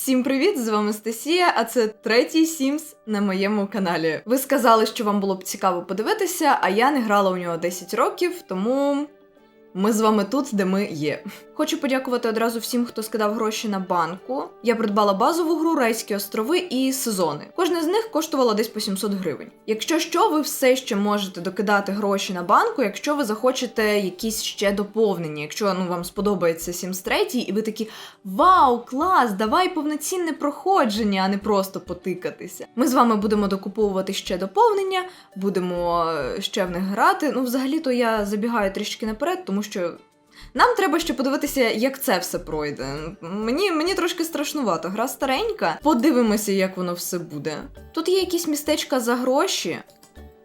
Всім привіт! З вами Стасія, а це третій Сімс на моєму каналі. Ви сказали, що вам було б цікаво подивитися, а я не грала у нього 10 років, тому ми з вами тут, де ми є. Хочу подякувати одразу всім, хто скидав гроші на банку. Я придбала базову гру Райські острови і сезони. Кожна з них коштувала десь по 700 гривень. Якщо що, ви все ще можете докидати гроші на банку, якщо ви захочете якісь ще доповнення. Якщо ну вам сподобається Sims 3, і ви такі Вау, клас! Давай повноцінне проходження, а не просто потикатися. Ми з вами будемо докуповувати ще доповнення, будемо е, ще в них грати. Ну, взагалі-то я забігаю трішки наперед, тому що. Нам треба ще подивитися, як це все пройде. Мені, мені трошки страшнувато. Гра старенька. Подивимося, як воно все буде. Тут є якісь містечка за гроші.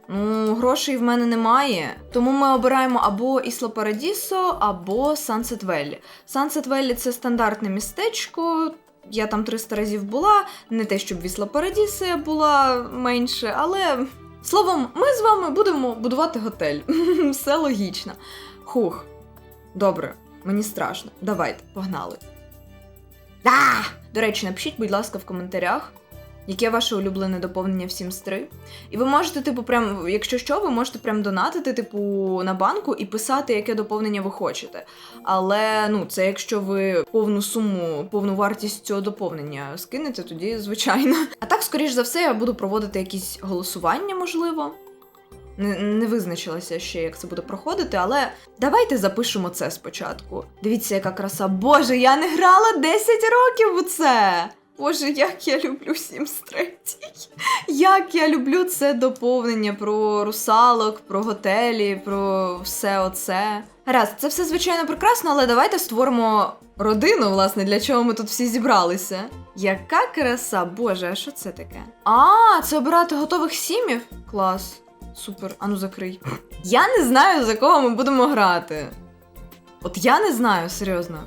Ну, грошей в мене немає. Тому ми обираємо або Ісло Парадісо, або Сансет Веллі. Сансет Веллі це стандартне містечко. Я там 300 разів була. Не те, щоб в Ісло Парадісо я була менше, але. Словом, ми з вами будемо будувати готель. Все логічно. Хух. Добре, мені страшно. Давайте, погнали. Да! До речі, напишіть, будь ласка, в коментарях, яке ваше улюблене доповнення в Sims 3. І ви можете, типу, прям, якщо що, ви можете прям донатити, типу, на банку і писати, яке доповнення ви хочете. Але ну, це якщо ви повну суму, повну вартість цього доповнення скинете, тоді звичайно. А так, скоріш за все, я буду проводити якісь голосування, можливо. Не, визначилася ще, як це буде проходити, але давайте запишемо це спочатку. Дивіться, яка краса. Боже, я не грала 10 років у це! Боже, як я люблю Sims 3. Як я люблю це доповнення про русалок, про готелі, про все оце. Гаразд, це все звичайно прекрасно, але давайте створимо родину, власне, для чого ми тут всі зібралися. Яка краса, боже, а що це таке? А, це обирати готових сімів? Клас. Супер, ану закрий. Я не знаю, за кого ми будемо грати. От я не знаю, серйозно.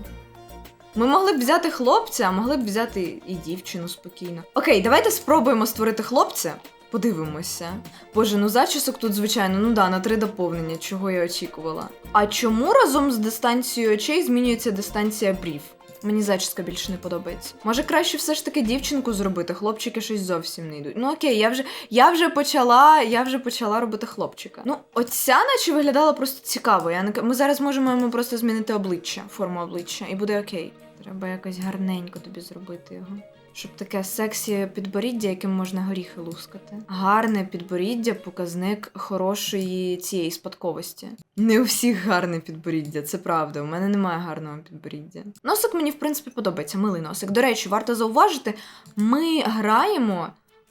Ми могли б взяти хлопця, а могли б взяти і дівчину спокійно. Окей, давайте спробуємо створити хлопця. Подивимося. Боже, ну зачісок тут, звичайно, ну да, на три доповнення, чого я очікувала. А чому разом з дистанцією очей змінюється дистанція брів? Мені зачіска більше не подобається. Може, краще все ж таки дівчинку зробити, хлопчики щось зовсім не йдуть. Ну окей, я вже я вже почала, я вже почала робити хлопчика. Ну, оця наче виглядала просто цікаво. Я не ми зараз можемо йому просто змінити обличчя, форму обличчя, і буде окей. Треба якось гарненько тобі зробити його. Щоб таке сексі підборіддя, яким можна горіхи лускати. Гарне підборіддя показник хорошої цієї спадковості. Не у всіх гарне підборіддя, це правда. У мене немає гарного підборіддя. Носик мені, в принципі, подобається. Милий носик. До речі, варто зауважити, ми граємо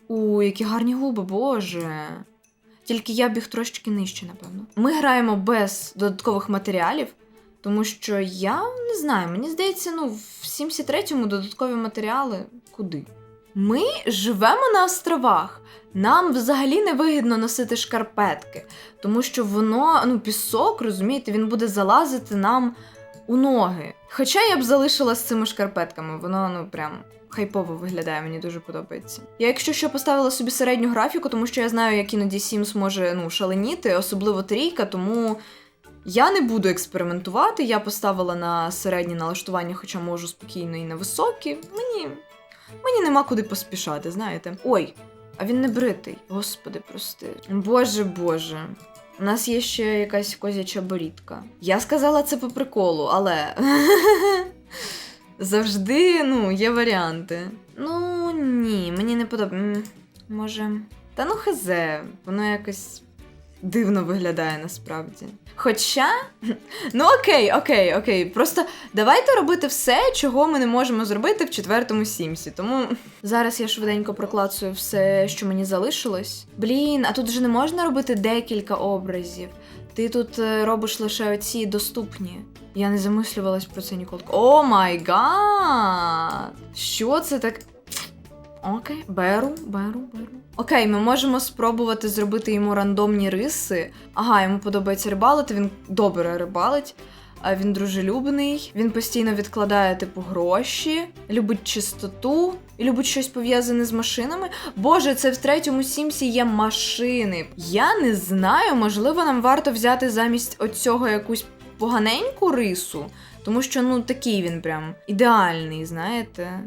у які гарні губи, боже. Тільки я біг трошечки нижче, напевно. Ми граємо без додаткових матеріалів. Тому що я не знаю, мені здається, ну, в 73-му додаткові матеріали куди? Ми живемо на островах. Нам взагалі не вигідно носити шкарпетки, тому що воно, ну, пісок, розумієте, він буде залазити нам у ноги. Хоча я б залишила з цими шкарпетками, воно ну прям хайпово виглядає, мені дуже подобається. Я, якщо що, поставила собі середню графіку, тому що я знаю, як іноді Sims може ну, шаленіти, особливо трійка, тому. Я не буду експериментувати, я поставила на середнє налаштування, хоча можу спокійно і на високі. Мені мені нема куди поспішати, знаєте. Ой, а він не бритий. Господи, прости. Боже Боже. У нас є ще якась козяча борідка. Я сказала це по приколу, але. Завжди, ну, є варіанти. Ну, ні, мені не подобається. Може. Та ну хазе, воно якось дивно виглядає насправді. Хоча, ну окей, окей, окей. Просто давайте робити все, чого ми не можемо зробити в четвертому сімсі. Тому зараз я швиденько проклацую все, що мені залишилось. Блін, а тут вже не можна робити декілька образів. Ти тут е, робиш лише оці доступні. Я не замислювалась про це ніколи. О май гад! Що це так? Окей, беру, беру, беру. Окей, ми можемо спробувати зробити йому рандомні риси. Ага, йому подобається рибалити, він добре рибалить. А він дружелюбний, він постійно відкладає типу гроші, любить чистоту і любить щось пов'язане з машинами. Боже, це в третьому сімсі є машини. Я не знаю, можливо, нам варто взяти замість оцього якусь поганеньку рису, тому що ну такий він прям ідеальний, знаєте.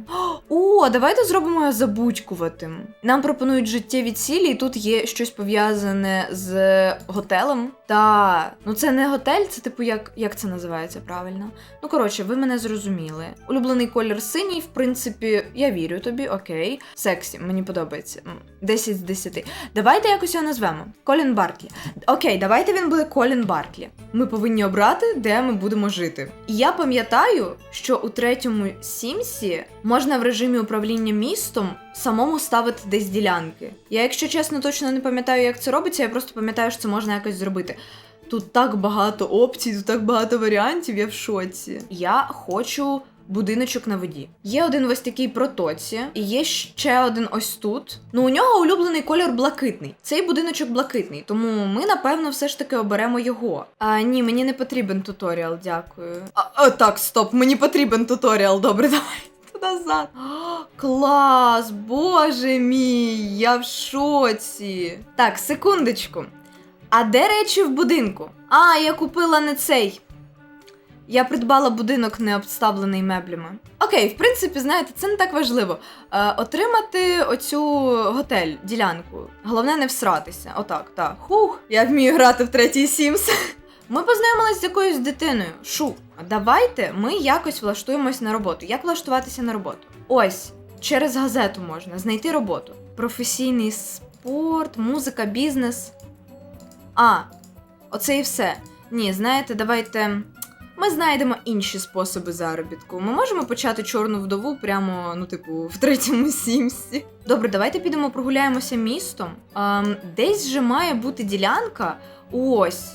О, давайте зробимо його забудькуватим. Нам пропонують життєві цілі, і тут є щось пов'язане з готелем. Та ну це не готель, це типу як, як це називається правильно. Ну коротше, ви мене зрозуміли. Улюблений колір синій, в принципі, я вірю тобі, окей. Сексі, мені подобається. 10 з 10. Давайте якось його назвемо. Колін Барклі. Окей, давайте він буде Колін Барклі. Ми повинні обрати, де ми будемо жити. Я пам'ятаю, що у третьому Сімсі можна в режимі управління містом самому ставити десь ділянки. Я, якщо чесно, точно не пам'ятаю, як це робиться, я просто пам'ятаю, що це можна якось зробити. Тут так багато опцій, тут так багато варіантів, я в шоці. Я хочу будиночок на воді. Є один ось такий протоці, і є ще один ось тут. Ну, у нього улюблений колір блакитний. Цей будиночок блакитний, тому ми, напевно, все ж таки оберемо його. А ні, мені не потрібен туторіал, дякую. А, а так, стоп, мені потрібен туторіал. Добре, давай. Назад. О, клас, боже мій, я в шоці. Так, секундочку. А де речі в будинку? А, я купила не цей. Я придбала будинок не обставлений меблями. Окей, в принципі, знаєте, це не так важливо. Е, отримати оцю готель, ділянку. Головне не всратися. Отак, так. Хух, я вмію грати в третій Сімс. Ми познайомилися з якоюсь дитиною. Шу, давайте ми якось влаштуємось на роботу. Як влаштуватися на роботу? Ось, через газету можна знайти роботу. Професійний спорт, музика, бізнес. А, оце і все. Ні, знаєте, давайте. Ми знайдемо інші способи заробітку. Ми можемо почати чорну вдову прямо, ну, типу, в третьому сімсі. Добре, давайте підемо прогуляємося містом. Ем, десь же має бути ділянка. Ось.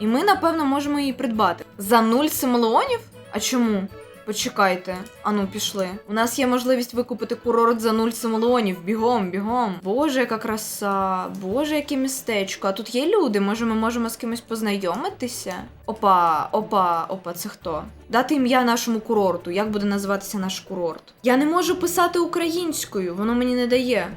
І ми, напевно, можемо її придбати. За нуль симолеонів? А чому? Почекайте, ану, пішли. У нас є можливість викупити курорт за нуль симелеонів. Бігом, бігом. Боже, яка краса, боже, яке містечко. А тут є люди. Може, ми можемо з кимось познайомитися? Опа, опа, опа, це хто? Дати ім'я нашому курорту. Як буде називатися наш курорт? Я не можу писати українською, воно мені не дає.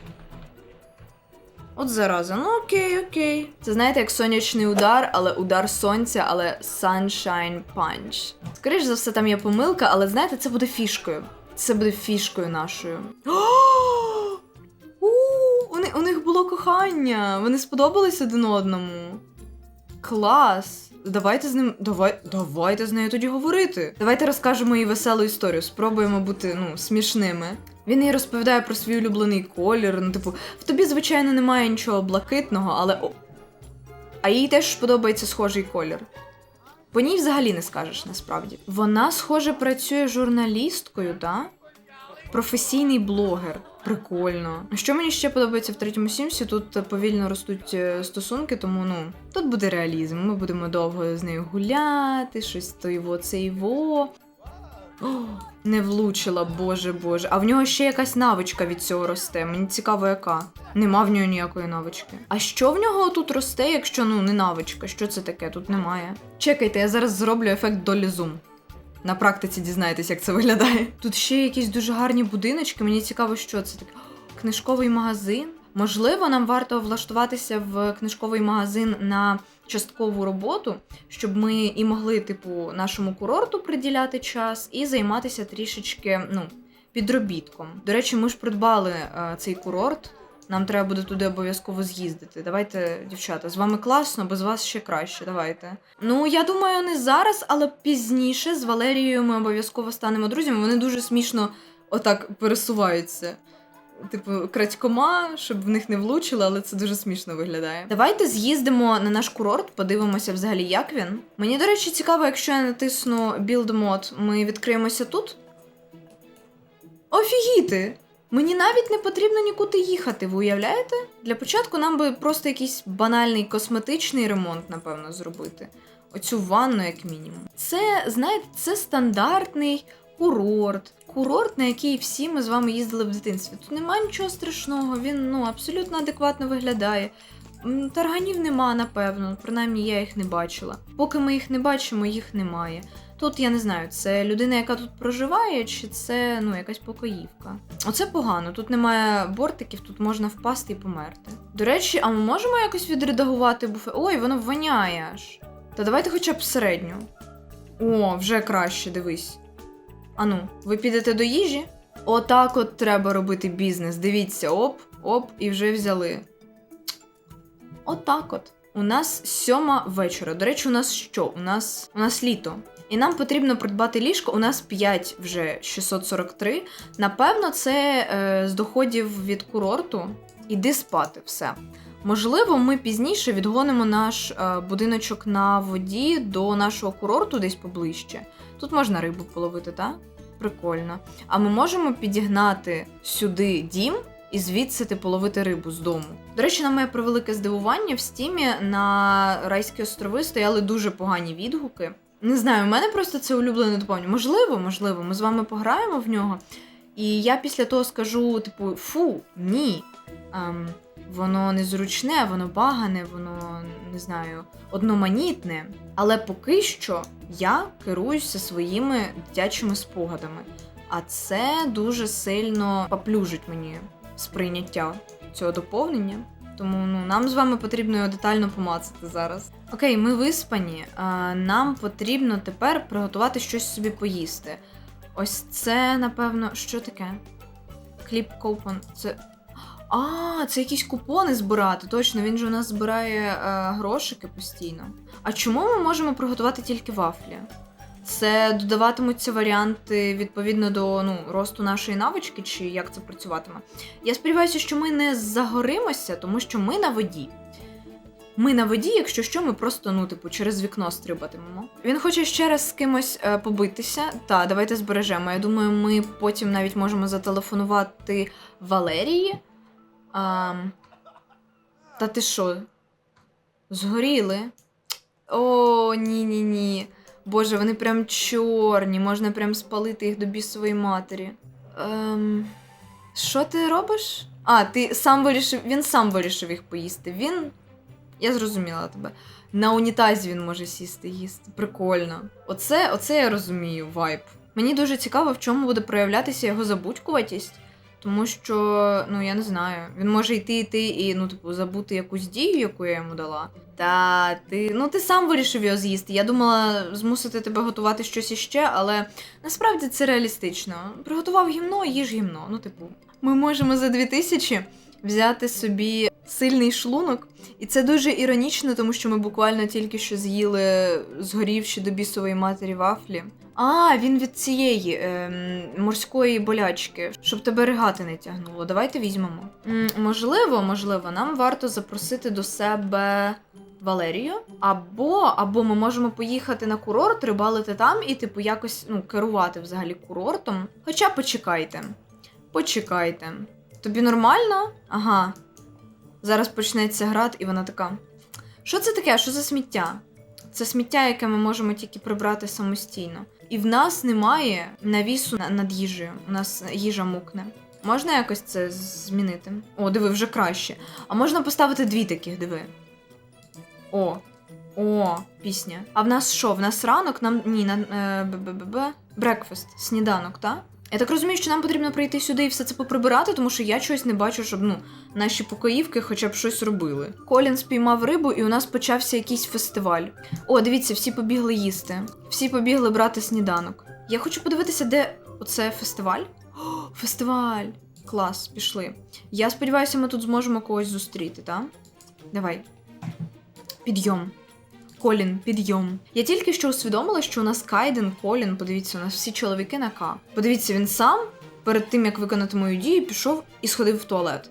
От зараза, ну окей, окей. Це знаєте, як сонячний удар, але удар сонця, але sunshine punch. Скоріше за все, там є помилка, але знаєте, це буде фішкою. Це буде фішкою нашою. У, них було кохання. Вони сподобались один одному. Клас. Давайте з ним. Давай, давайте з нею тоді говорити. Давайте розкажемо їй веселу історію. Спробуємо бути ну, смішними. Він їй розповідає про свій улюблений колір. Ну, типу, в тобі, звичайно, немає нічого блакитного, але. А їй теж подобається схожий колір. По ній взагалі не скажеш насправді. Вона, схоже, працює журналісткою, да? Професійний блогер. Прикольно. Що мені ще подобається в третьому сімсі? Тут повільно ростуть е, стосунки, тому ну тут буде реалізм. Ми будемо довго з нею гуляти, щось то його, це його. Не влучила, боже боже. А в нього ще якась навичка від цього росте. Мені цікаво, яка. Нема в нього ніякої навички. А що в нього тут росте, якщо ну не навичка? Що це таке? Тут немає. Чекайте, я зараз зроблю ефект долі зум. На практиці дізнаєтесь, як це виглядає. Тут ще якісь дуже гарні будиночки. Мені цікаво, що це таке. Книжковий магазин. Можливо, нам варто влаштуватися в книжковий магазин на часткову роботу, щоб ми і могли, типу, нашому курорту приділяти час і займатися трішечки, ну, підробітком. До речі, ми ж придбали е, цей курорт. Нам треба буде туди обов'язково з'їздити. Давайте, дівчата, з вами класно, без вас ще краще. Давайте. Ну, я думаю, не зараз, але пізніше з Валерією ми обов'язково станемо друзями. Вони дуже смішно отак пересуваються. Типу, крадькома, щоб в них не влучили, але це дуже смішно виглядає. Давайте з'їздимо на наш курорт, подивимося взагалі, як він. Мені, до речі, цікаво, якщо я натисну Build Mod, ми відкриємося тут. Офігіти! Мені навіть не потрібно нікуди їхати, ви уявляєте? Для початку нам би просто якийсь банальний косметичний ремонт, напевно, зробити. Оцю ванну, як мінімум. Це, знаєте, це стандартний курорт. Курорт, на який всі ми з вами їздили в дитинстві. Тут немає нічого страшного, він ну, абсолютно адекватно виглядає. Тарганів нема, напевно, принаймні я їх не бачила. Поки ми їх не бачимо, їх немає. Тут я не знаю, це людина, яка тут проживає, чи це ну якась покоївка. Оце погано. Тут немає бортиків, тут можна впасти і померти. До речі, а ми можемо якось відредагувати буфет? Ой, воно воняє аж. Та давайте хоча б середню. О, вже краще, дивись. Ану, ви підете до їжі? Отак от треба робити бізнес. Дивіться, оп, оп, і вже взяли. Отак от. У нас сьома вечора. До речі, у нас що? У нас у нас літо. І нам потрібно придбати ліжко. У нас 5 вже 643. Напевно, це е, з доходів від курорту. Іди спати, все. Можливо, ми пізніше відгонимо наш е, будиночок на воді до нашого курорту десь поближче. Тут можна рибу половити, так? Прикольно. А ми можемо підігнати сюди дім і звідси типу ловити рибу з дому. До речі, на моє превелике здивування в стімі на Райські острови стояли дуже погані відгуки. Не знаю, у мене просто це улюблене доповнення. Можливо, можливо, ми з вами пограємо в нього. І я після того скажу: типу, фу, ні. Ем, воно незручне, воно багане, воно не знаю, одноманітне. Але поки що я керуюся своїми дитячими спогадами. А це дуже сильно поплюжить мені сприйняття цього доповнення. Тому ну, нам з вами потрібно його детально помацати зараз. Окей, ми виспані. А, нам потрібно тепер приготувати щось собі поїсти. Ось це, напевно, що таке? Кліп купон. Це. А, це якісь купони збирати. Точно, він же у нас збирає е, грошики постійно. А чому ми можемо приготувати тільки вафлі? Це додаватимуться варіанти відповідно до ну, росту нашої навички, чи як це працюватиме. Я сподіваюся, що ми не загоримося, тому що ми на воді. Ми на воді, якщо що, ми просто, ну, типу, через вікно стрибатимемо. Він хоче ще раз з кимось е, побитися. Та, давайте збережемо. Я думаю, ми потім навіть можемо зателефонувати Валерії. А, та ти що? Згоріли? О, ні-ні ні. Боже, вони прям чорні, можна прям спалити їх до бісової матері. Ем, що ти робиш? А, ти сам вирішив. Він сам вирішив їх поїсти. Він. Я зрозуміла тебе. На унітазі він може сісти їсти. Прикольно. Оце, оце я розумію, вайб. Мені дуже цікаво, в чому буде проявлятися його забудькуватість. Тому що, ну я не знаю, він може йти йти і ну, типу, забути якусь дію, яку я йому дала. Та ти ну ти сам вирішив його з'їсти. Я думала змусити тебе готувати щось іще, але насправді це реалістично. Приготував гімно, їж гімно. Ну, типу, ми можемо за 2000 взяти собі сильний шлунок, і це дуже іронічно, тому що ми буквально тільки що з'їли згорівші до бісової матері вафлі. А, він від цієї ем, морської болячки, щоб тебе ригати не тягнуло. Давайте візьмемо. М, можливо, можливо, нам варто запросити до себе Валерію. Або, або ми можемо поїхати на курорт, рибалити там і, типу, якось ну, керувати взагалі курортом. Хоча почекайте. Почекайте. Тобі нормально? Ага. Зараз почнеться град, і вона така. Що це таке? Що за сміття? Це сміття, яке ми можемо тільки прибрати самостійно. І в нас немає навісу на- над їжею. У нас їжа мукне. Можна якось це змінити? О, диви, вже краще. А можна поставити дві таких, диви. О. О, пісня. А в нас що? В нас ранок? Нам. Ні, на е, б-б-б-б. Брекфаст, сніданок, так? Я так розумію, що нам потрібно прийти сюди і все це поприбирати, тому що я чогось не бачу, щоб ну наші покоївки хоча б щось робили. Колін спіймав рибу, і у нас почався якийсь фестиваль. О, дивіться, всі побігли їсти. Всі побігли брати сніданок. Я хочу подивитися, де оце фестиваль. О, фестиваль! Клас, пішли. Я сподіваюся, ми тут зможемо когось зустріти, так? Давай. Підйом. Колін, підйом. Я тільки що усвідомила, що у нас Кайден, Колін, подивіться, у нас всі чоловіки на К. Подивіться, він сам перед тим як виконати мою дію, пішов і сходив в туалет.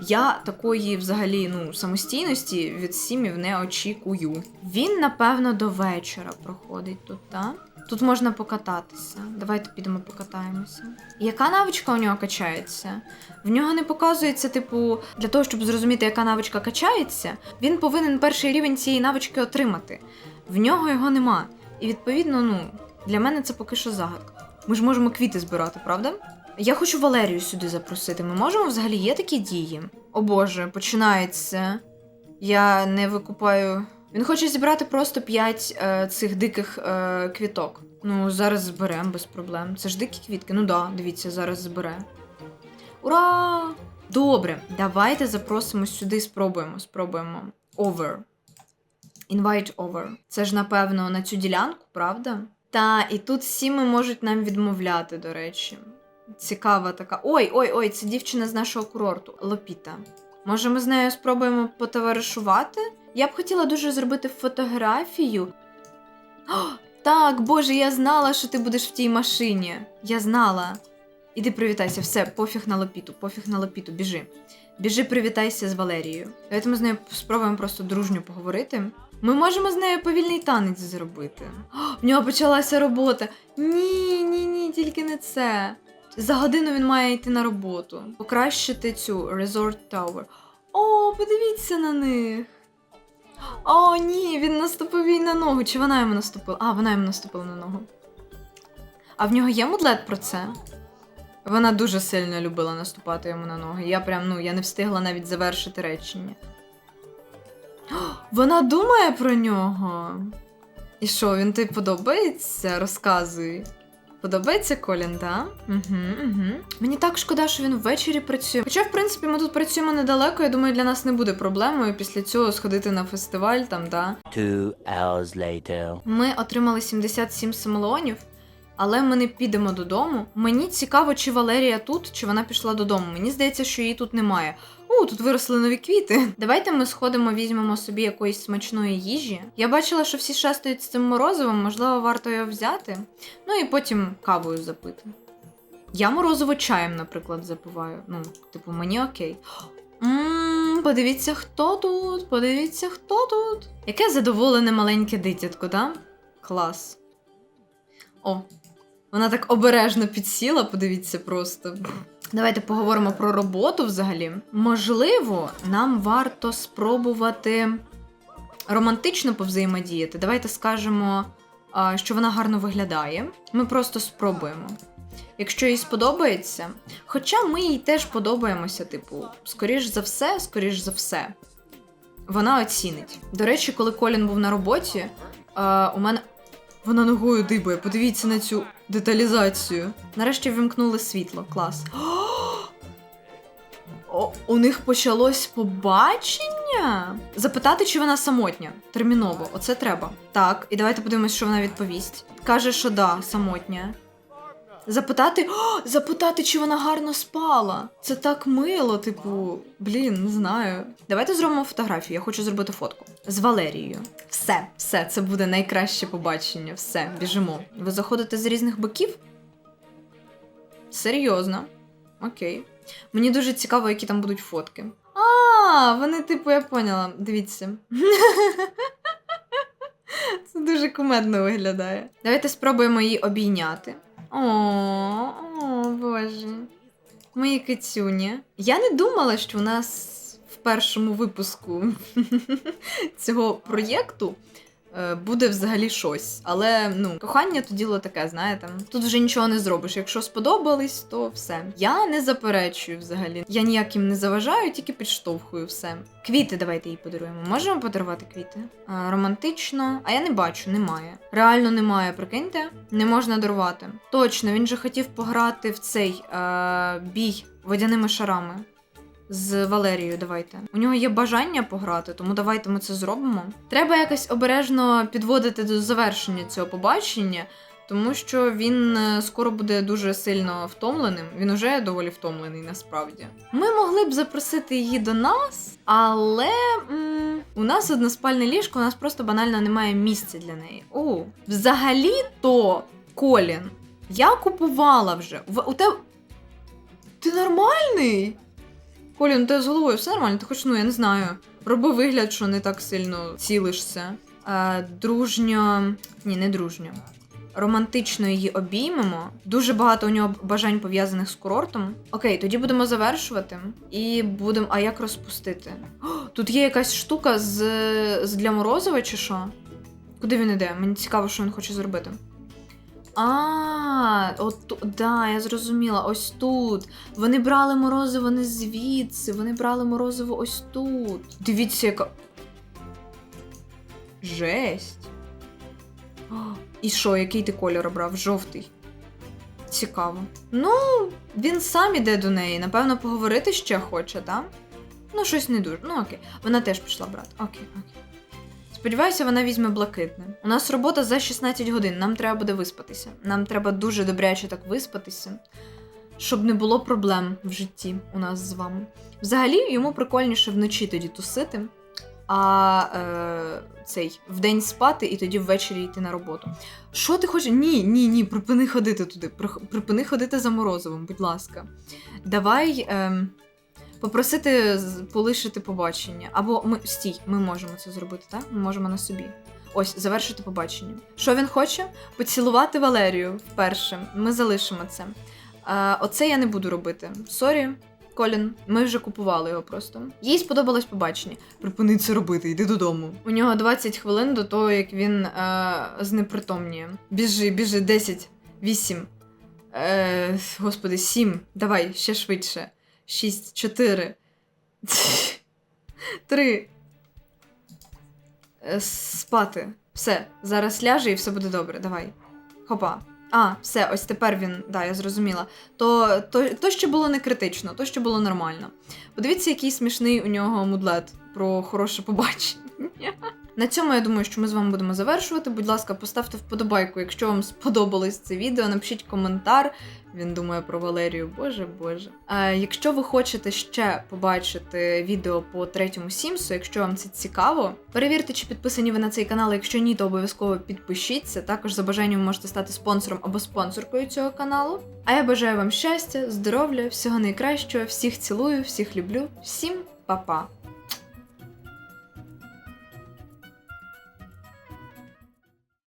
Я такої взагалі ну, самостійності від сімів не очікую. Він, напевно, до вечора проходить тут, так? Тут можна покататися. Давайте підемо покатаємося. Яка навичка у нього качається? В нього не показується, типу, для того, щоб зрозуміти, яка навичка качається, він повинен перший рівень цієї навички отримати. В нього його нема. І відповідно, ну, для мене це поки що загадка. Ми ж можемо квіти збирати, правда? Я хочу Валерію сюди запросити. Ми можемо взагалі є такі дії? О Боже, починається. Я не викупаю. Він хоче зібрати просто 5 е, цих диких е, квіток. Ну, зараз зберемо без проблем. Це ж дикі квітки. Ну да, дивіться, зараз збере. Ура! Добре, давайте запросимо сюди, спробуємо. Спробуємо. Over. Invite over. Це ж, напевно, на цю ділянку, правда? Та, і тут всі ми можуть нам відмовляти, до речі. цікава така. Ой, ой, ой, це дівчина з нашого курорту. Лопіта. Може, ми з нею спробуємо потоваришувати? Я б хотіла дуже зробити фотографію. О, так, боже, я знала, що ти будеш в тій машині. Я знала. Іди привітайся, все, пофіг на лопіту, пофіг на лопіту, біжи. Біжи, привітайся з Валерією. Давайте ми з нею спробуємо просто дружньо поговорити. Ми можемо з нею повільний танець зробити. О, в нього почалася робота. Ні, ні, ні, тільки не це. За годину він має йти на роботу. Покращити цю Resort Tower. О, подивіться на них. О, ні, він наступив їй на ногу. Чи вона йому наступила? А, вона йому наступила на ногу. А в нього є мудлет про це? Вона дуже сильно любила наступати йому на ноги. Я прям, ну, я не встигла навіть завершити речення. О, Вона думає про нього. І що, він тобі подобається? Розказуй. Подобається Колін, так? Угу, угу. Мені так шкода, що він ввечері працює. Хоча, в принципі, ми тут працюємо недалеко, я думаю, для нас не буде проблемою після цього сходити на фестиваль там, да. Two hours later. Ми отримали 77 самолеонів, але ми не підемо додому. Мені цікаво, чи Валерія тут, чи вона пішла додому. Мені здається, що її тут немає. О, тут виросли нові квіти. Давайте ми сходимо, візьмемо собі якоїсь смачної їжі. Я бачила, що всі шастають з цим морозивом, можливо, варто його взяти. Ну і потім кавою запити. Я морозиво чаєм, наприклад, запиваю. Ну, типу, мені окей. Ммм, подивіться, хто тут, подивіться, хто тут. Яке задоволене маленьке дитятко, да? Клас. О, вона так обережно підсіла, подивіться просто. Давайте поговоримо про роботу взагалі. Можливо, нам варто спробувати романтично повзаємодіяти. Давайте скажемо, що вона гарно виглядає. Ми просто спробуємо. Якщо їй сподобається, хоча ми їй теж подобаємося, типу, скоріш за все, скоріш за все, вона оцінить. До речі, коли Колін був на роботі, у мене. Вона ногою дибає, подивіться на цю деталізацію. Нарешті вимкнули світло, клас. О, у них почалось побачення? Запитати, чи вона самотня. Терміново, оце треба. Так, і давайте подивимось, що вона відповість. Каже, що да, самотня. Запитати, О, запитати, чи вона гарно спала. Це так мило, типу, блін, не знаю. Давайте зробимо фотографію. Я хочу зробити фотку з Валерією. Все, все, це буде найкраще побачення. Все, біжимо. Ви заходите з різних боків? Серйозно. Окей. Мені дуже цікаво, які там будуть фотки. А, вони, типу, я поняла. Дивіться. Це дуже кумедно виглядає. Давайте спробуємо її обійняти. О, о, боже. Мої кицюні. Я не думала, що у нас в першому випуску цього проєкту буде взагалі щось. Але ну, кохання то діло таке, знаєте. Тут вже нічого не зробиш. Якщо сподобались, то все. Я не заперечую взагалі. Я ніяким не заважаю, тільки підштовхую все. Квіти давайте їй подаруємо. Можемо подарувати квіти? А, романтично. А я не бачу, немає. Реально немає, прикиньте. Не можна дарувати. Точно, він же хотів пограти в цей е, бій водяними шарами. З Валерією, давайте. У нього є бажання пограти, тому давайте ми це зробимо. Треба якось обережно підводити до завершення цього побачення, тому що він е, скоро буде дуже сильно втомленим. Він уже доволі втомлений насправді. Ми могли б запросити її до нас, але м, у нас односпальне ліжко, у нас просто банально немає місця для неї. О, взагалі-то, Колін, я купувала вже. В, у тебе. Ти нормальний? Колін, ну тебе з головою все нормально? Ти хоч, ну, я не знаю. Роби вигляд, що не так сильно цілишся. Е, дружньо. Ні, не дружньо. Романтично її обіймемо. Дуже багато у нього бажань пов'язаних з курортом. Окей, тоді будемо завершувати. І будемо. А як розпустити? О, тут є якась штука з, з для морозива чи що? Куди він іде? Мені цікаво, що він хоче зробити. А, от да, я зрозуміла. Ось тут. Вони брали морозиво не звідси, вони брали морозиво ось тут. Дивіться, яка. Жесть. О, І що, який ти кольор обрав? Жовтий. Цікаво. Ну, він сам іде до неї. Напевно, поговорити ще хоче, так? Ну, щось не дуже. Ну, окей. Вона теж пішла брати. Окей, окей. Сподіваюся, вона візьме блакитне. У нас робота за 16 годин, нам треба буде виспатися. Нам треба дуже добряче так виспатися, щоб не було проблем в житті у нас з вами. Взагалі, йому прикольніше вночі тоді тусити, а е, цей вдень спати і тоді ввечері йти на роботу. Що ти хочеш? Ні, ні, ні, припини ходити туди. Припини ходити за морозивом, будь ласка. Давай. Е, Попросити полишити побачення. Або ми стій, ми можемо це зробити, так? Ми можемо на собі. Ось, завершити побачення. Що він хоче? Поцілувати Валерію вперше. Ми залишимо це. А, оце я не буду робити. Сорі, Колін, ми вже купували його просто. Їй сподобалось побачення. Припини це робити, йди додому. У нього 20 хвилин до того, як він е, знепритомніє. Біжи, біжи, 10, 8. Е, господи, 7. Давай, ще швидше. 6, 4. 3. Е, Спати. Все, зараз ляже і все буде добре. Давай. Хопа. А, все, ось тепер він. Да, я зрозуміла. То, то, то ще було не критично, то ще було нормально. Подивіться, який смішний у нього мудлет про хороше побачення. На цьому я думаю, що ми з вами будемо завершувати. Будь ласка, поставте вподобайку, якщо вам сподобалось це відео. Напишіть коментар. Він думає про Валерію. Боже Боже. Е, якщо ви хочете ще побачити відео по третьому Сімсу, якщо вам це цікаво, перевірте, чи підписані ви на цей канал. Якщо ні, то обов'язково підпишіться. Також за бажанням можете стати спонсором або спонсоркою цього каналу. А я бажаю вам щастя, здоров'я, всього найкращого, всіх цілую, всіх люблю, всім па-па!